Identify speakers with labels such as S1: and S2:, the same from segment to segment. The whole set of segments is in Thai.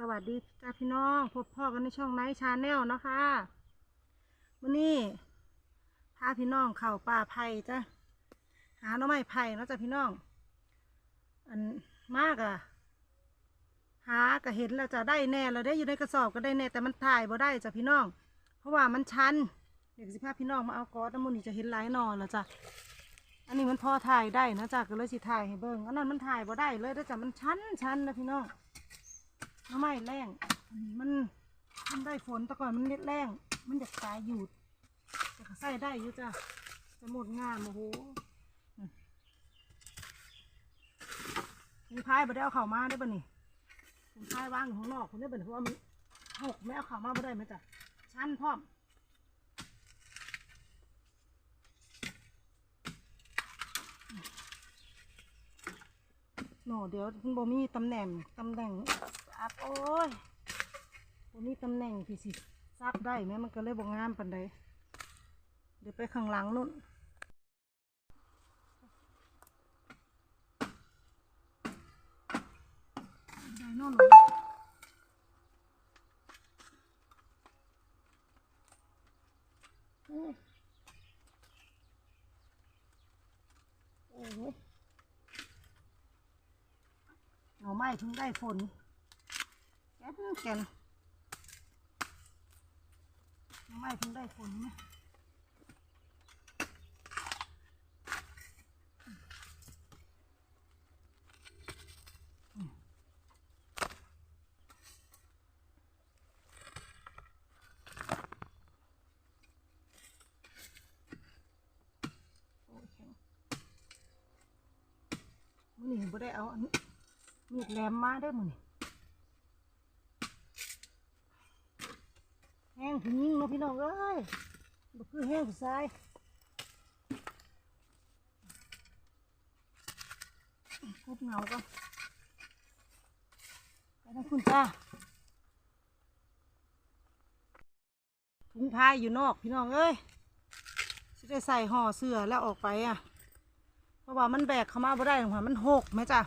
S1: สวัสดีจ้าพี่น้องพบพ่อกันในช่องไนท์ชาแนลนะคะวันนี้พาพี่น้องเข่าป่าไผ่จ้ะหาหน่อไม้ไผ่เนาะจ้ะพี่น้อง อันมากอะหาก็เห็นแล้วจะได้แน่เราได้อยู่ในกระสอบก็ได้แน่แต่มันถ่ายบ่ได้จ้ะพี่น้อง เพราะว่ามันชันเดี๋ยวสิพาพี่น้องมาเอากอสน้ำมันนี่จะเห็นหลายนอแล้วจ้ะอันนี้มันพอถ่ายได้นะจ้ะก็เลยสิถ่ายให้เบิ่งอันนั้นมันถ่ายบ่ได้เลยแล้วจ้ะมันชันชันนะพี่น้อง หน้ำไม้แรงอันนี้มันมันได้ฝนแต่ก่อนมันเล็ดแรงมันอยากตายหยุดแต่ก็ใส่ได้อยู่จ้ะจะหมดงามโอ้โหมีพายบ่ได้เอาเข่ามาได้ป่ะนี่ผมพายว่างอยู่ข้างนอกคุณได้ป่ะนี่เพราะว่ามันหกไม่เอาเข่ามาบ่ได้ไหมจ้ะชั้นพร้อมโน่เดี๋ยวคุณบ่มีตำแหน่งตำแหน่ง อักโอ้ยบ่มีตำแหน่งที่สิซับได้แม่มันก็เลยบ่งามปานใดเดี๋ยวไปข้างหลังนู่นได้โน่นเลยโอ้โอ้ยเอไม้ถึงได้ฝน ก่นแก่นเอาไม้ถึงได้ฝนไหมโอ้ยแข็งมื้อนี้บ่ได้เอาอันนี้มีดแหลมมาได้อมึง ห้งผู้หญิงเนาะพี่น้องเอ้ยบ่คือแห้งผู้ชายคุบเงาก็ไปทางคุณจ้าถุงพายอยู่นอกพี่น้องเอ้ยสิได้ใส่ห่อเสื้อแล้วออกไปอะ เพราะว่ามันแบกเข้ามาบ่ได้หรอกค่ะมันหกไหมจ้ะ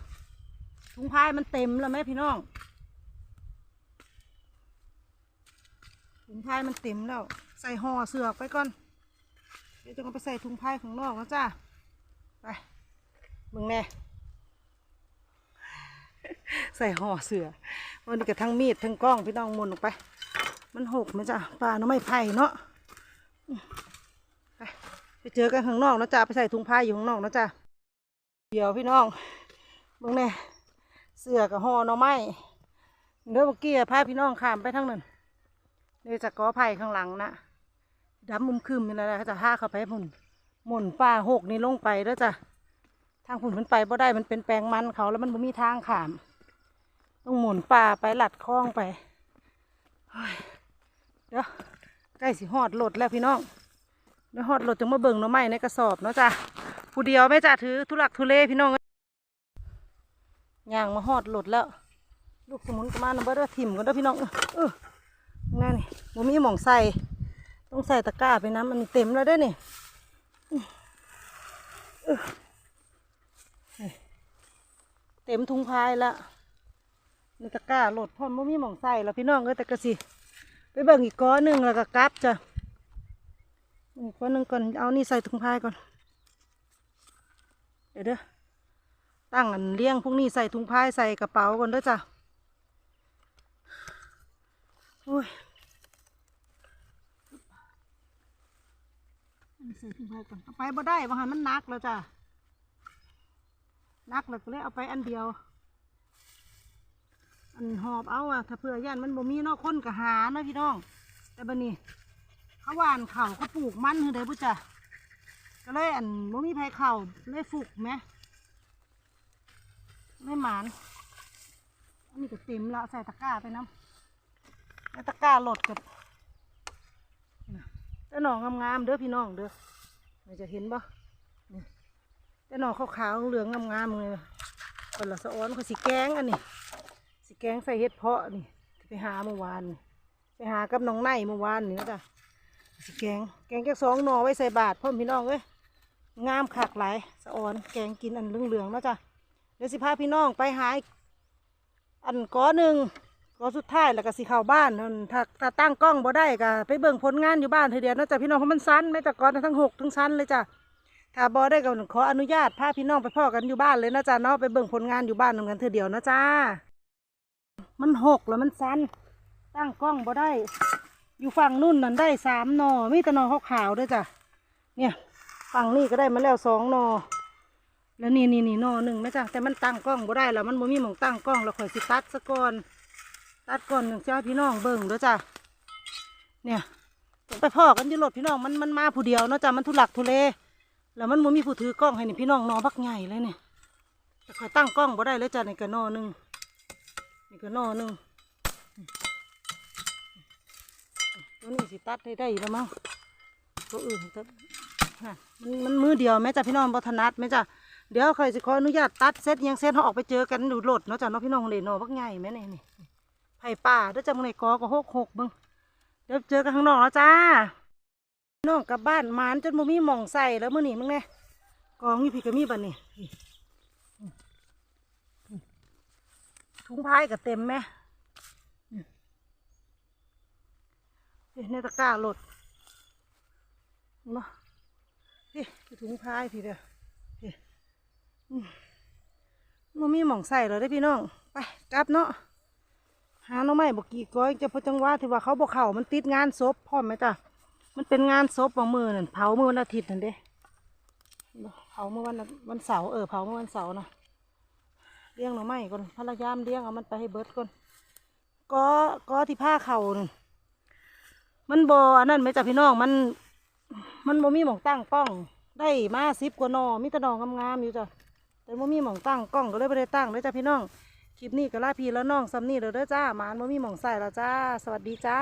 S1: ถุงพายมันเต็มแล้วไหมพี่น้อง ถุงพายมันเต็มแล้ว ใส่ห่อเสือกไปก่อน เดี๋ยวจะเอาไปใส่ถุงพายของนอกแล้วจ้าไปมึงแน่ใส่ห่อเสือวันนี้กับทั้งมีดทั้งกล้องพี่น้องมุนออกไป มันหกไหมจ้ะปลาเนาะไม่ไผ่เนาะไปไปเจอกันข้างนอกนะจ้าไปใส่ถุงพายอยู่ข้างนอกนะจ้าเดี๋ยวพี่น้องมึงแน่เสือกับห่อหน่อไม้เดี๋ยวเมื่อกี้พาพี่น้องข้ามไปทางนั้น เดี๋ยวจะกอไผ่ข้างหลังนะดำมุมคืมนี่แหละจะพาเข้าไปหมุนหมุนป่าหกนี่ลงไปแล้วจ้ะทางผุนมันไปบ่ได้มันเป็นแปลงมันเขาแล้วมันบ่มีทางขาม ต้องหมุนป่าไปหลัดคล้องไปเฮ้ยเดี๋ยวใกล้สิหอดรถแล้วพี่น้องเดี๋ยวหอดรถจังมาเบิ่งหน่อไม้ในกระสอบเนาะจ้ะผู้เดียวไม่จ้ะถือทุลักทุเลพี่น้องย่างมาหอดหลดแล้ว ลูกสมุนก็มานำเบอร์ถิ่มกันเด้อพี่น้องเออ เออนั่นนี่บ่มีหม่องใส่ ต้องใส่ตะกร้าไปน้ำมันเต็มแล้วด้อนี่อื้อเออนี่เต็มทุงพายล้วในตะกร้าโหลดพ่อมบ่มีหม่องใส่แล้วพี่น้องเอ้ยแต่กระสิไปเบิ่งอีกก้อนหนึ่งแล้วก็กลับจ้ะอีกก้อนหนึ่งก่อนเอานี่ใส่ถุงพายก่อนเดี๋ยวเด้อตั้งอันเลี้ยงพวกนี้ใส่ถุงพายใส่กระเป๋าก่อนเด้อจ้ะโอ้ยอันนี้ ใส่ถุงพายก่อนเอาไปบ่ได้บาหันมันนักแล้วจ้ะนักแล้วก็เลยเอาไปอันเดียว อันหอบเอาอะถ้าเผื่อย่านมันบ่มีเนอกคนก็หาเนาะพี่น้อง แต่บัดนี้เขาหว่านเข่าเขาปลูกมันเฮ้ยเด้อพุจ้ะก็เลยอันบ่มีไผเข่าเลยฝุกไหมไม่หมานอันนี้ก็เต็มละใส่ตะกร้าไปน้ำแล้วตะกร้าหลดกับ แต่หน่องงามๆเด้อพี่น้องเด้อเราจะเห็นบ่นี่แต่หน่อขาวๆเหลืองงามๆเลยคนละสะอ้อนเขาสีแกงอันนี้สีแกงใส่เห็ดเพาะนี่ไปหาเมื่อวานไปหากับน้องไนเมื่อวานนี่นะจ๊ะสีแกงแกงแค่สองหน่อไว้ใส่บาทพ่อพี่น้องเอ้ยงามขากหลายสะอ้อนแกงกินอันเหลืองๆนะจ้ะเดี๋ยวสิพาพี่น้องไปหายอันก้อหนึ่ง ก็สุดท้ายแล้วก็สิเข้าบ้านนั่นถ้าถ้าตั้งกล้องบ่ได้ก็ไปเบิ่งผลงานอยู่บ้านเถอะเดียวเนาะจ้ะพี่น้องเพราะมันสั้นแม่แต่ก่อนทั้งหกทั้งสั้นเลยจ้ะถ้าบ่ได้ก็ขออนุญาตพาพี่น้องไปพ่อกันอยู่บ้านเลยนะจ้ะเนาะไปเบิ่งผลงานอยู่บ้านนำกันเถอะเดียวนะจ้ามันหกแล้วมันสั้นตั้งกล้องบ่ได้ อยู่ฝั่งนู่นนั่นได้สามนอมีแต่นอขาวๆด้วยจ้ะเนี่ยฝั่งนี้ก็ได้มาแล้วสองนอแล้วนี่นี่นี่นอหนึ่งไหมจ้ะแต่มันตั้งกล้องบ่ได้แล้วมันบ่มีหมองตั้งกล้องแล้วข่อยสิตัดซะก่อน ตัดก่อนหนึ่งเจ้าพี่น้องเบิ่งด้อจ้ะเนี่ยไปพ่อกันอยู่รถพี่น้องมันมันมาผู้เดียวเนาะจ้ะมันทุลักทุเลแล้วมันบ่มีผู้ถือกล้องให้นี่พี่น้องนอบักใหญ่เลยเนี่ยแต่คอยตั้งกล้องบ่ได้เลยจ้ะในี่ก็นอหนึ่งนี่ก็นอหนึ่งตัวนี้สิตัดได้ได้แล้วมั้งตัวอื่นก็น่ะมันมันมือเดียวแม่จ้ะพี่น้องบ่ถนัดแม่จ้ะเดี๋ยวใคอยสิขออนุญาตตัดเซตยังเซตเขาออกไปเจอกันดูรถเนาะจ้ะเนาะพี่น้องเลยนอบักใหญ่แม่นี่นี่ ไผ่ป่าเดี๋ยวจะมึงในกอก็หกหกมึงเดี๋ยวเจอกันข้างนอกแล้วจ้าน้องกลับบ้านมานจนบ่มีหม่องใส่แล้วมื้อนี้มึงเนี่ยกองนี่พี่ก็มีบัดนี่ถุงพายก็เต็มไหมในตะกร้าหลดเนาะพี่ถุงพายพี่เด้อพี่อืมบ่มีหม่องใส่แล้วได้พี่น้อง ไปกลับเนาะ หาหน้องไม้บอกกี่ก้อยจะพจังหวะที่ว่าเขาบอกเขามันติดงานศพพร้อไหมจ้ะมันเป็นงานศพบางมือนั่นเผาเมื่อวันอาทิตย์นั่นเด้เผาเมื่อวันวันเสาร์เออเผาเมื่อวันเสาร์นะเลี้ยงหน้องไม้ก่อนพยายามเลี้ยงเอามันไปให้เบิร์ดก่อนก็ก็ที่ผ้าเข่านั่นมันบอันนั้นไหมจ้ะพี่น้องมันมันบ่มีหมองตั้งกล้อง ได้มาสิบกว่านอมีต่หนองามๆอยู่จ้ะแต่บ่มีหมองตั้งกล้องก็เลยไม่ได้ตั้งเลยจ้ะพี่น้อง คลิปนี้ก็ลาพี่แล้วน้องซัมนี่เด้อเด้อจ้าหมานบ่มีหม่องใส่แล้วจ้า สวัสดีจ้า